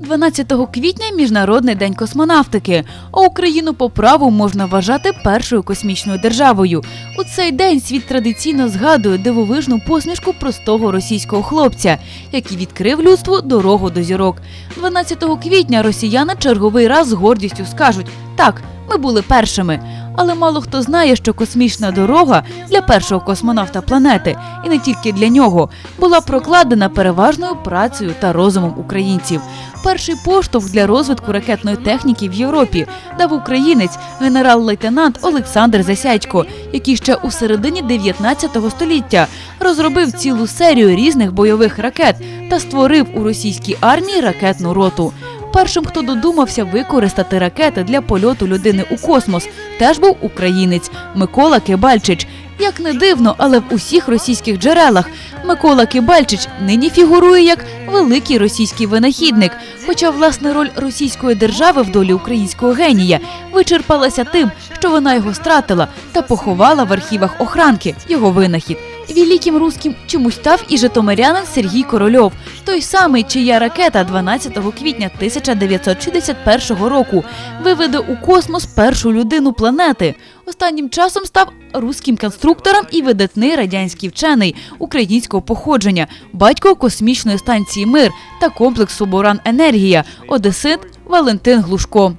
12 квітня міжнародний день космонавтики. А Україну по праву можна вважати першою космічною державою. У цей день світ традиційно згадує дивовижну посмішку простого російського хлопця, який відкрив людству дорогу до зірок. 12 квітня росіяни черговий раз з гордістю скажуть: так, ми були першими. Але мало хто знає, що космічна дорога для першого космонавта планети, і не тільки для нього, була прокладена переважною працею та розумом українців. Перший поштовх для розвитку ракетної техніки в Європі дав українець генерал-лейтенант Олександр Засядько, який ще у середині 19 століття розробив цілу серію різних бойових ракет та створив у російській армії ракетну роту. Першим, хто додумався використати ракети для польоту людини у космос, теж був українець Микола Кибальчич. Як не дивно, але в усіх російських джерелах Микола Кибальчич нині фігурує як великий російський винахідник. Хоча власне роль російської держави в долі українського генія вичерпалася тим, що вона його стратила та поховала в архівах охранки його винахід. Великим русським чомусь став і житомирянин Сергій Корольов, той самий, чия ракета 12 квітня 1961 року виведе у космос першу людину планети. Останнім часом став руським конструктором і видатний радянський вчений українського походження, батько космічної станції Мир та комплексу Боран Енергія, Одесит Валентин Глушко.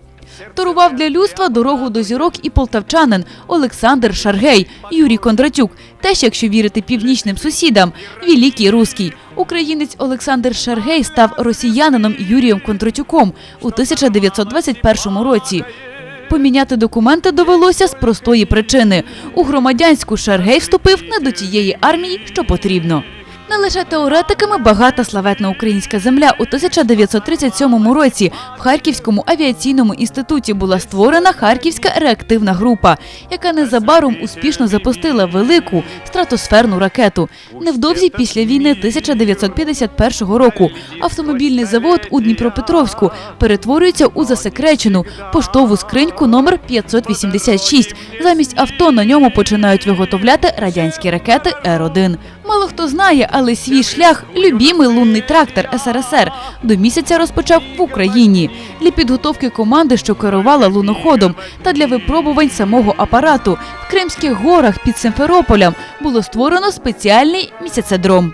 Торував для людства дорогу до зірок і полтавчанин Олександр Шаргей, Юрій Кондратюк, теж, якщо вірити північним сусідам, великий руський. Українець Олександр Шаргей став росіянином Юрієм Кондратюком у 1921 році. Поміняти документи довелося з простої причини. У громадянську Шаргей вступив не до тієї армії, що потрібно. Не лише теоретиками багата славетна українська земля у 1937 році в Харківському авіаційному інституті була створена Харківська реактивна група, яка незабаром успішно запустила велику стратосферну ракету. Невдовзі після війни 1951 року автомобільний завод у Дніпропетровську перетворюється у засекречену поштову скриньку номер 586. Замість авто на ньому починають виготовляти радянські ракети Р-1. Мало хто знає, але свій шлях любімий лунний трактор СРСР. До місяця розпочав в Україні. Для підготовки команди, що керувала луноходом, та для випробувань самого апарату. В Кримських горах під Симферополем було створено спеціальний місяцедром.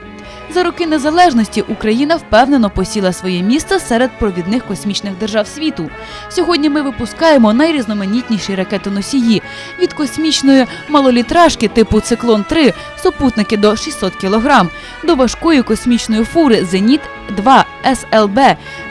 За роки незалежності Україна впевнено посіла своє місце серед провідних космічних держав світу. Сьогодні ми випускаємо найрізноманітніші ракетоносії від космічної малолітражки типу Циклон 3 супутники до 600 кг, до важкої космічної фури Зеніт 2 СЛБ,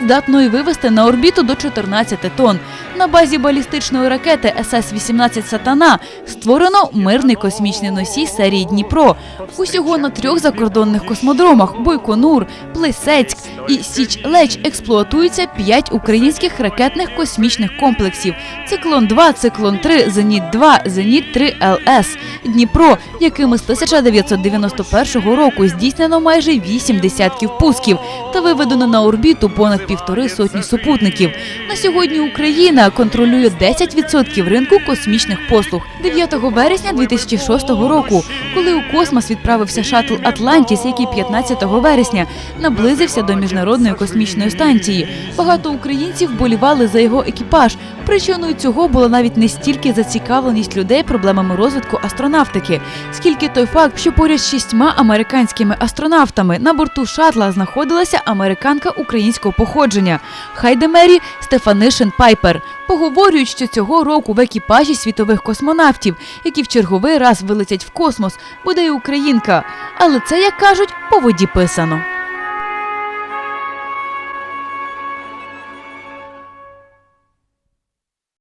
здатної вивести на орбіту до 14 тонн. На базі балістичної ракети СС-18 Сатана створено мирний космічний носій серії Дніпро. Усього на трьох закордонних космодромах Бойконур, Плесецьк і Січ-Леч експлуатуються п'ять українських ракетних космічних комплексів: Циклон 2 Циклон 3 Зеніт 2 Зеніт 3 ЛС. Дніпро, якими з 1991 року здійснено майже вісім десятків пусків та виведено на орбіту понад півтори сотні супутників. На сьогодні Україна контролює 10% ринку космічних послуг. 9 вересня 2006 року, коли у космос відправився шатл Атлантіс, який 15 вересня наблизився до міжнародної космічної станції. Багато українців болівали за його екіпаж. Причиною цього була навіть не стільки зацікавленість людей проблемами розвитку астронавтики, скільки той факт, що поряд з шістьма американськими астронавтами на борту шатла знаходилася американка українського походження Хайде Мері Стефанишин Пайпер. Поговорюють, що цього року в екіпажі світових космонавтів, які в черговий раз вилетять в космос, буде і українка. Але це, як кажуть, по воді писано.